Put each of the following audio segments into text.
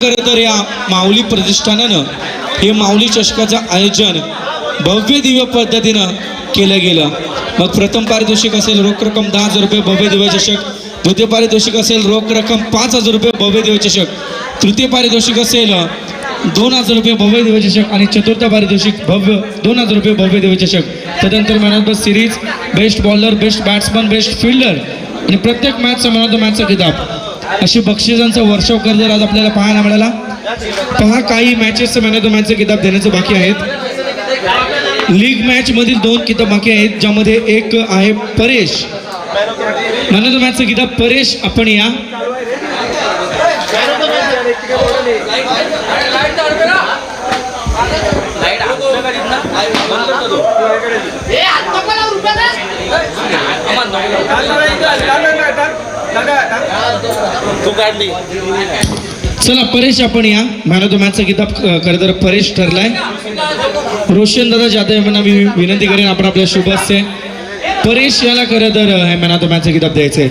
खरं तर या माऊली प्रतिष्ठानानं हे माऊली चषकाचं आयोजन भव्य दिव्य पद्धतीनं केलं गेलं. मग प्रथम पारितोषिक असेल रोख रक्कम दहा हजार रुपये भव्य दिव्य चषक. द्वितीय पारितोषिक असेल रोख रक्कम पाच हजार रुपये भव्य दिव्य चषक. तृतीय पारितोषिक असेल दोन हजार रुपये भव्य दिव्य चषक. आणि चतुर्थ पारितोषिक भव्य दोन हजार रुपये भव्य दिव्य चषक. त्यानंतर man of the series best bowler best batsman best fielder आणि प्रत्येक मॅचचा मॅन ऑफ द मॅचचा किताब. अशी बक्षिसांचा वर्षाव कर्ज आज आपल्याला पाहायला मिळाला. पहा काही मॅचेस मॅन ऑफ द मॅचचे किताब देण्याचे बाकी आहेत. लीग मॅच मधील दोन किताब बाकी आहेत ज्यामध्ये एक आहे परेश. मॅन ऑफ द मॅचचा किताब परेश आपण या. तू काढली. चला परेश आपण या. मॅन ऑफ द मॅचचा किताब खरं तर परेश ठरलाय. रोशन दादा जाधव यांना मी विनंती करेन आपण आपल्या शुभस्य परेश याला खरं तर हे मॅन ऑफ द मॅचचं किताब द्यायचंय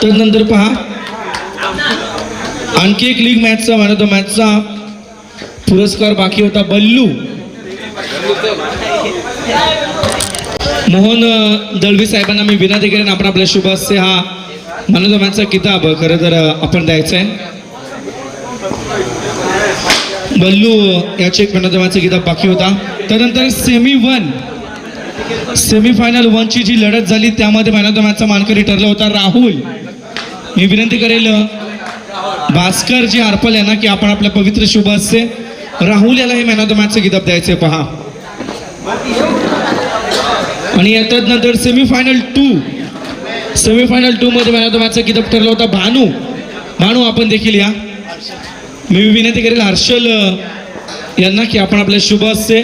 त्यानंतर पहा. आणखी एक लीग मॅचचा मॅन ऑफ द मॅचचा पुरस्कार बाकी होता बल्लू. मोहन दळवी साहेबांना मी विनंती करेन आपण आपल्या शुभस्य हा मॅन ऑफ द मॅचचा किताब खरं तर आपण द्यायचं आहे बल्लू याचे एक मॅन ऑफ द मॅचचा किताब बाकी होता. त्यानंतर सेमी वन सेमीफायनल वनची जी लढत झाली त्यामध्ये मॅन ऑफ द मॅचचा मानकरी ठरला होता राहुल. मी विनंती करेल भास्कर जी आहे ना की आपण आपल्या पवित्र शुभ असते राहुल याला हे मॅन ऑफ द मॅचचं किताब द्यायचे पहा. आणि याच्यात नंतर सेमीफायनल टू सेमीफायनल टू मध्ये मॅन ऑफ द मॅचचा किताब ठरला होता. भानू. भानू आपण देखील या. मी विनंती करेल हर्षल यांना की आपण आपल्या शुभ असते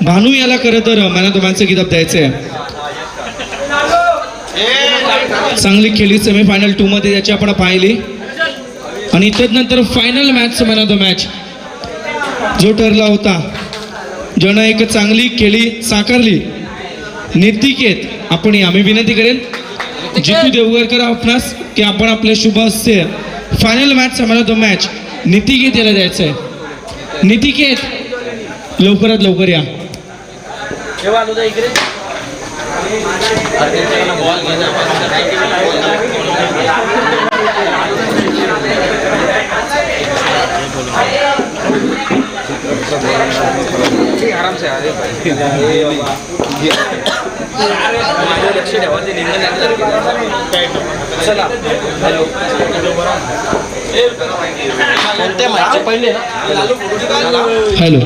भानू याला खरं तर मॅन ऑफ द मॅचचं किताब द्यायचं आहे चांगली खेळली सेमीफायनल टू मध्ये याची आपण पाहिली. आणि त्यानंतर final match man of the match जो ठरला होता ज्यानं एक चांगली केली साकारली नितिकेत आपण या मी विनंती करेन. जितू देवगरकर आपणास की आपण आपले शुभ असते final match man of the match नितिकेत याला द्यायचं आहे नितिकेत लवकरात लवकर या. आराम से अरे लक्ष ठेवा ते चला हॅलो. कोणत्या पहिले हॅलो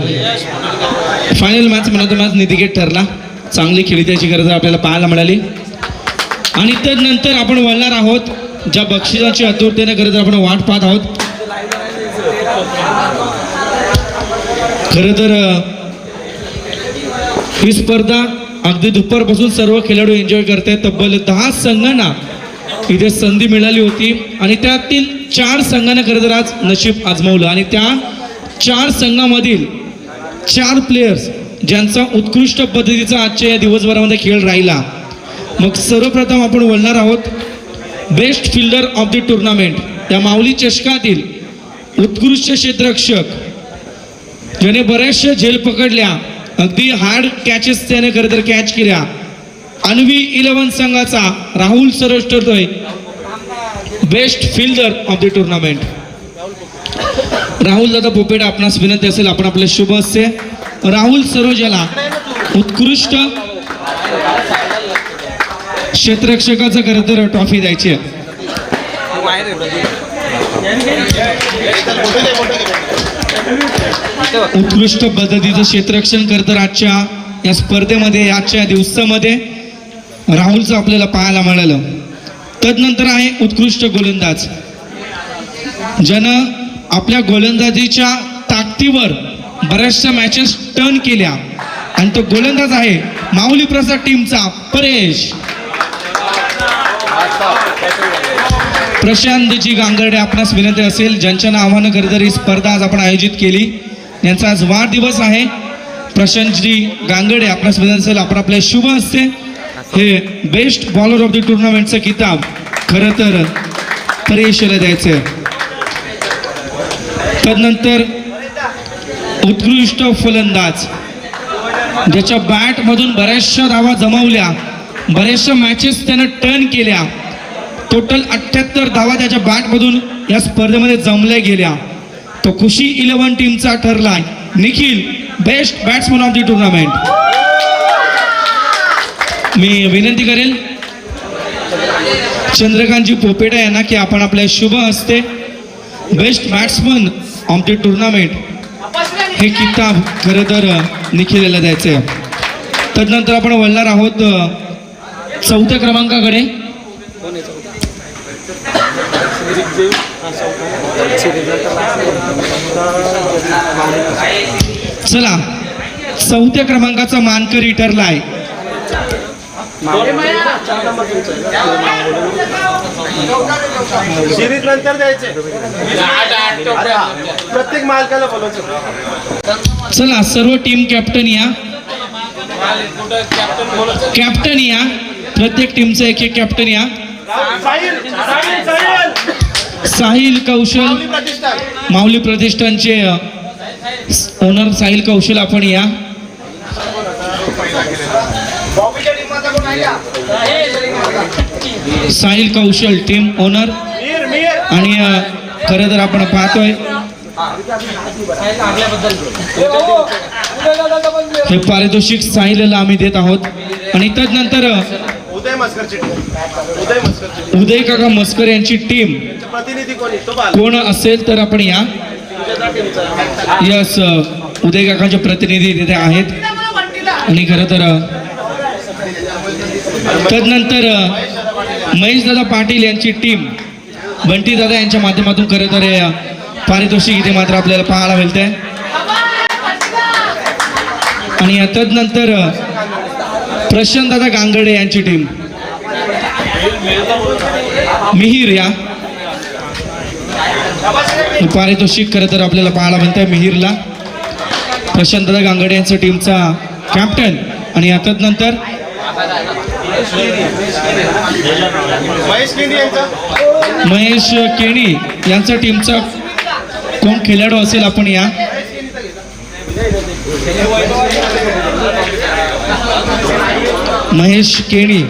फायनल मॅच म्हणतो मॅच नितिकेत ठरला. चांगली खेळी त्याची गरज आपल्याला पाहायला मिळाली. आणि त्यानंतर आपण वळणार आहोत ज्या बक्षिसाची आतुरतेने गरज आपण वाट पाहत आहोत. खरं तर ही स्पर्धा अगदी दुपारपासून सर्व खेळाडू एन्जॉय करतायत. तब्बल दहा संघांना इथे संधी मिळाली होती आणि त्यातील चार संघांना खरं तर आज नशीब आजमावलं. आणि त्या चार संघामधील चार प्लेयर्स ज्यांचा उत्कृष्ट पद्धतीचा आजच्या या दिवसभरामध्ये खेळ राहिला. मग सर्वप्रथम आपण बोलणार आहोत best fielder of the tournament या माऊली चषकातील उत्कृष्ट क्षेत्ररक्षक. ज्याने बऱ्याचशा झेल पकडल्या अगदी हार्ड कॅचेस त्याने खरं तर कॅच केल्या. अन्वी इलेव्हन संघाचा Rahul Saroj ठरतोय best fielder of the tournament Rahul दादा पोपेट आपणास विनंती असेल आपण आपले शुभ असते राहुल सरोज याला उत्कृष्ट क्षेत्ररक्षकाचं खरं तर ट्रॉफी द्यायची आहे. उत्कृष्ट पद्धतीचं क्षेत्ररक्षण करतं आजच्या या स्पर्धेमध्ये आजच्या दिवसामध्ये राहुलचं आपल्याला पाहायला मिळालं. तदनंतर आहे उत्कृष्ट गोलंदाज. ज्यानं आपल्या गोलंदाजीच्या ताकदीवर बऱ्याचशा मॅचेस टर्न केल्या. आणि तो गोलंदाज आहे माऊली प्रसाद टीमचा परेश. प्रशांतजी गांगर्डे आपणास विनंती असेल ज्यांच्या नावानं खरं ही स्पर्धा आज आपण आयोजित केली यांचा आज वाढदिवस आहे. प्रशांतजी गांगडे आपणास विनंती असेल आपण आपल्या शुभ हस्ते हे बेस्ट बॉलर ऑफ द टुर्नामेंटचं किताब खरं तर परेशला द्यायचं आहे तदनंतर उत्कृष्ट फलंदाज ज्याच्या बॅटमधून बऱ्याचशा धावा जमवल्या बऱ्याचशा मॅचेस त्यानं टर्न केल्या टोटल अठ्ठ्याहत्तर धावा त्याच्या बॅटमधून या स्पर्धेमध्ये जमल्या गेल्या. तो खुशी इलेव्हन टीमचा ठरलाय. Nikhil best batsman of the tournament मी विनंती करेल चंद्रकांतजी पोपेटा यांना की आपण आपल्या शुभ हस्ते best batsman of the tournament हे किताब खरं तर निखिलेला द्यायचं. आहे तदनंतर आपण वळणार आहोत चौथ्या क्रमांकाकडे. चला चौथ्या क्रमांकाचा मानकरी ठरलाय सिरीज नंतर द्यायचे. प्रत्येक मालकाला बोलायचं चला सर्व टीम कॅप्टन या. कॅप्टन या. प्रत्येक टीमचं एक एक कॅप्टन या. साहिल कौशल. माऊली प्रतिष्ठान. माऊली प्रतिष्ठानचे ओनर साहिल कौशल आपण या? साहिल कौशल टीम ओनर आणि खरं तर आपण पाहतोय. हे पारितोषिक साहिलला आम्ही देत आहोत. आणि तदनंतर अ, उदय काका मस्कर यांची टीम प्रतिनिधी कोणी असेल तर आपण या. यस अ, उदय काकांचे प्रतिनिधी तिथे आहेत. आणि खरं तर अ, तदनंतर अ, महेश दादा पाटील यांची टीम बंटी दादा यांच्या माध्यमातून खरं तर पारितोषिक इथे मात्र आपल्याला पाहायला मिळतंय. आणि तदनंतर प्रशांत दादा गांगडे यांची टीम मिहीर या पारितोषिक खरं तर आपल्याला पाहायला म्हणताय मिहीरला. प्रशांतदा गांगडे यांचा टीमचा कॅप्टन आणि आता नंतर महेश केणी यांचा टीमचा कोण खेळाडू असेल आपण या. महेश केणी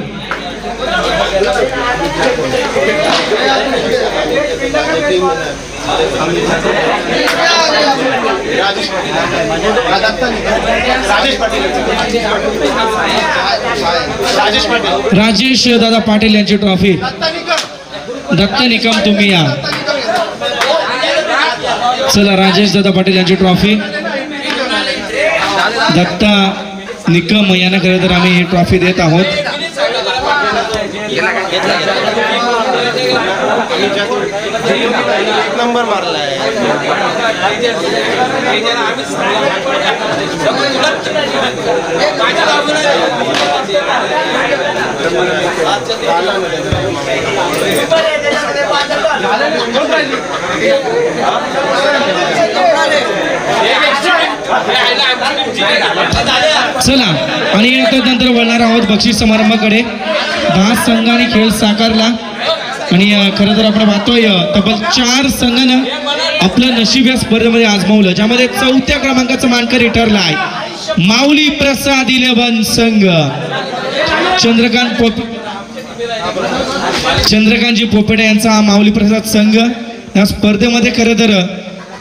राजेश पाटील राजेश दादा पाटील यांची ट्रॉफी. दत्त निकम तुम्ही या. चला राजेश दादा पाटील यांची ट्रॉफी. दत्ता निकम यांना खरं तर आम्ही ही ट्रॉफी देत आहोत. एक नंबर मारलाय चला आणि नंतर वळणार आहोत बक्षीस समारंभाकडे. दहा संघाने खेळ साकारला. आणि खरं तर आपण पाहतोय तब्बल चार संघानं आपलं नशीब या स्पर्धेमध्ये आजमावलं ज्यामध्ये चौथ्या क्रमांकाचा मानकरी ठरला आहे माऊली प्रसाद इलेव्हन संघ. चंद्रकांत पोप चंद्रकांतजी पोपेटे यांचा हा माऊली प्रसाद संघ या स्पर्धेमध्ये खरं तर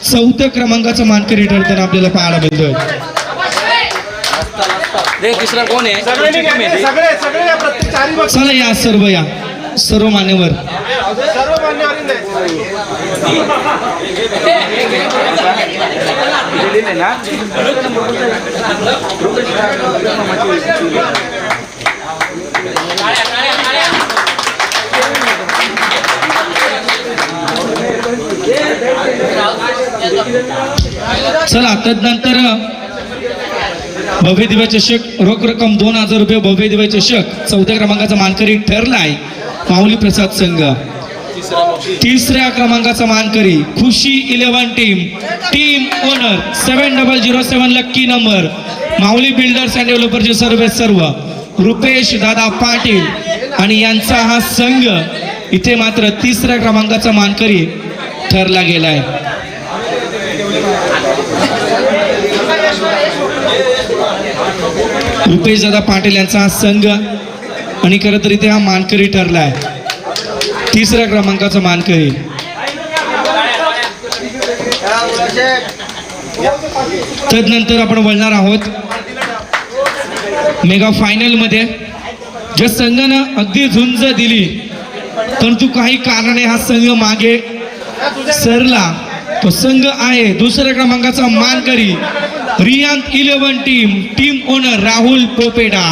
चौथ्या क्रमांकाचा मानकरी ठरताना आपल्याला पाहायला मिळतोय. चला या सर्व या. सर्व मान्यवर चला मान्यवर नंतर चला तदनंतर भव्य दिव्या चषक रोख रक्कम दोन हजार रुपये भव्य दिव्या चषक चौथ्या क्रमांकाचा मानकरी ठरला आहे माऊली प्रसाद संघ. तिसऱ्या क्रमांकाचा मानकरी Khushi eleven team. Team owner seven double zero seven lucky number. Mauli builders and डेव्हलपरचे सर्व सर्व. रुपेश दादा पाटील आणि यांचा हा संघ इथे मात्र तिसऱ्या क्रमांकाचा मानकरी ठरला गेलाय. रुपेश दादा पाटील यांचा हा संघ. आणि खरं तर इथे हा मानकरी ठरलाय. तिसऱ्या क्रमांकाचा मानकरी. तदनंतर आपण बोलणार आहोत. मेगा फायनलमध्ये. ज्या संघानं अगदी झुंज दिली परंतु काही कारणाने हा संघ मागे सरला. तो संघ आहे दुसऱ्या क्रमांकाचा मानकरी. Riyank eleven team team owner Rahul पोपेडा.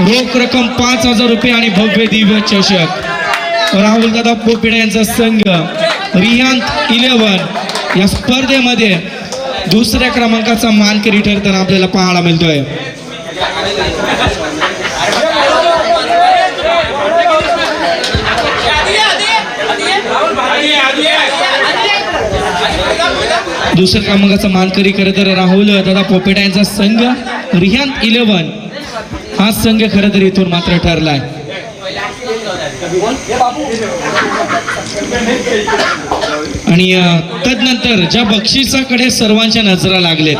रोख रक्कम पाच हजार रुपये आणि भव्य दिव्य चषक. राहुल दादा पोपिडे यांचा संघ रियांक इलेव्हन. या स्पर्धेमध्ये दुसऱ्या क्रमांकाचा मानकरी ठरताना आपल्याला पाहायला मिळतोय. दुसऱ्या क्रमांकाचा मानकरी खरं तर राहुल दादा पोपेटा यांचा संघ रिहांत इलेव्हन. हा संघ खरं तर इथून मात्र ठरलाय. आणि त्यानंतर तदनंतर ज्या बक्षिसाकडे सर्वांच्या नजरा लागलेत.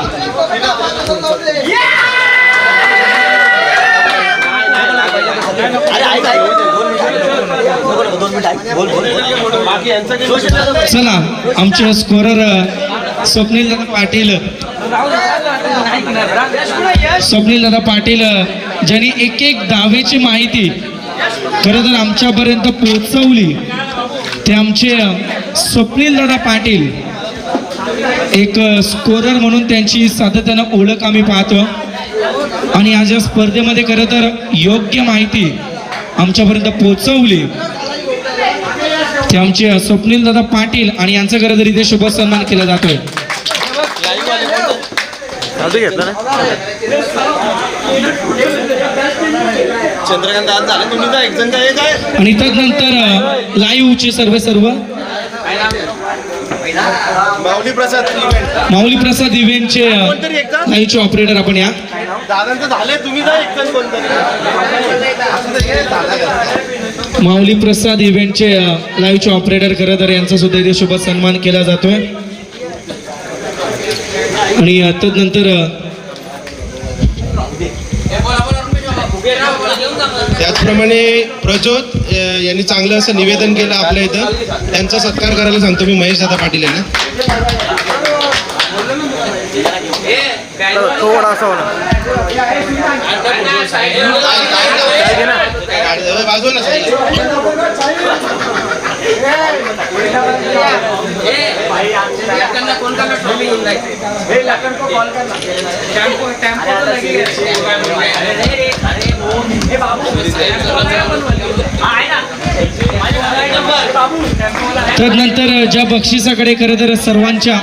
चला आमचे स्कोरर स्वप्नील पाटील. स्वप्नील दादा पाटील ज्यांनी एक एक दावेची माहिती खरं तर आमच्यापर्यंत पोहोचवली ते आमचे स्वप्नील दादा पाटील एक स्कोरर म्हणून त्यांची सातत्यानं ओळख आम्ही पाहतो. आणि आज या स्पर्धेमध्ये खरं तर योग्य माहिती आमच्यापर्यंत पोहोचवली. ते आमचे स्वप्नील दादा पाटील आणि यांचा खरं तर इथे शुभ सन्मान केला जातोय. चंद्रकांत आज झालं तुम्ही तर एक जण काय काय आणि तदनंतर लाईव्हचे सर्व सर्व. माऊली प्रसाद इव्हेंट माऊली प्रसाद इव्हेंटचे कोणतरी एकदा लाईव्हचे ऑपरेटर आपण या. दादांचं झालंय तुम्ही जा एक जण कोणतरी. असं तर दादा माऊली प्रसाद इव्हेंटचे लाईव्हचे ऑपरेटर खरं तर यांचा सुद्धा इथे शुभ सन्मान केला जातोय. आणि अ, तदनंतर अ, त्याचप्रमाणे प्रज्योत यांनी चांगलं असं निवेदन केलं आपल्या इथं. त्यांचा सत्कार करायला सांगतो मी महेश दादा पाटील यांना. गाडी- बाजूला ना तदनंतर ज्या बक्षिसाकडे खरं तर सर्वांच्या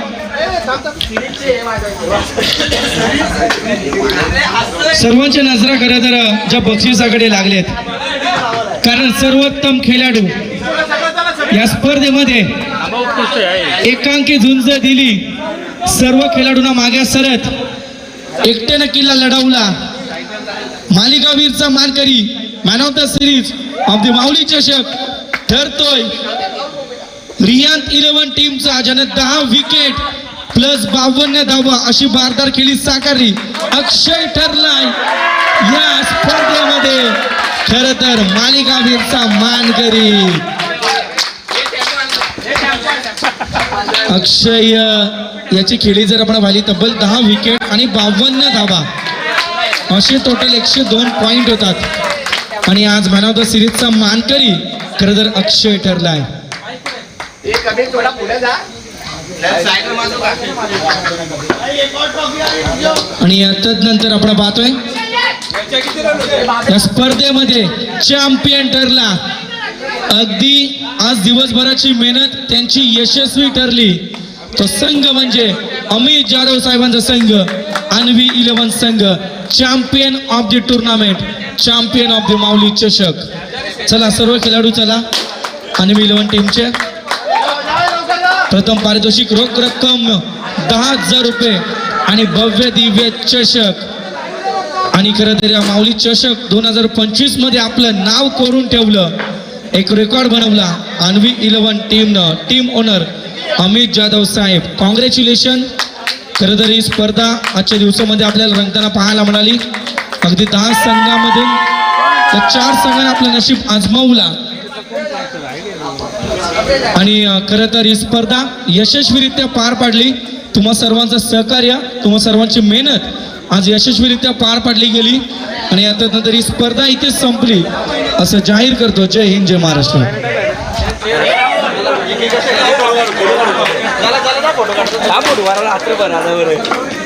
सर्वांच्या नजरा खरं तर ज्या बक्षिसाकडे लागलेत. कारण सर्वोत्तम खेळाडू या स्पर्धेमध्ये एकांकी झुंज दिली. सर्व खेळाडूंना मागे सरत. एकट्यानं किल्ला लढवला. मालिकावीरचा मानकरी man of the series of the Mauli चषक ठरतोय. रियांत इलेव्हन टीमचा ज्यानं दहा विकेट प्लस बावन्न धावा अशी बारदार खेळी साकारली. अक्षय ठरलाय या स्पर्धेमध्ये. खर तर मालिकावीरचा मानकरी. अक्षय याची खेळी जर आपण पाहिली तब्बल दहा विकेट आणि बावन्न धावा. असे टोटल एकशे दोन पॉइंट होतात. आणि आज मॅन ऑफ द सिरीजचा मानकरी खरं तर अक्षय ठरलाय. एक अभि थोडा पुढे जा. सायकल माझं आणि तदनंतर आपण पाहतोय या स्पर्धेमध्ये चॅम्पियन ठरला. अगदी आज दिवसभराची मेहनत त्यांची यशस्वी ठरली. तो संघ म्हणजे अमित जाधव साहेबांचा संघ अन्वी इलेव्हन संघ. Champion of the tournament champion of the Mauli चषक. चला सर्व खेळाडू चला. अन्वी इलेव्हन टीमचे प्रथम पारितोषिक रोख रक्कम दहा हजार रुपये आणि भव्य दिव्य चषक. आणि खरं तर या माऊली चषक दोन हजार पंचवीसमध्ये आपलं नाव करून ठेवलं. एक रेकॉर्ड बनवला. अन्वी इलेव्हन टीमनं टीम ओनर अमित जाधव साहेब. कॉंग्रॅच्युलेशन खरं तर ही स्पर्धा आजच्या दिवसामध्ये आपल्याला रंगताना पाहायला मिळाली. अगदी दहा संघामध्ये तर चार संघाने आपलं नशीब आजमावला. आणि खरं तर ही स्पर्धा यशस्वीरित्या पार पाडली. तुम्हा सर्वांचं सहकार्य तुम्हा सर्वांची मेहनत आज यशस्वीरित्या पार पाडली गेली. आणि आता नंतर ही स्पर्धा इथे संपली. असं जाहीर करतो. जय हिंद जय महाराष्ट्र. फोटो काढतो. हा फोटो आता बरं.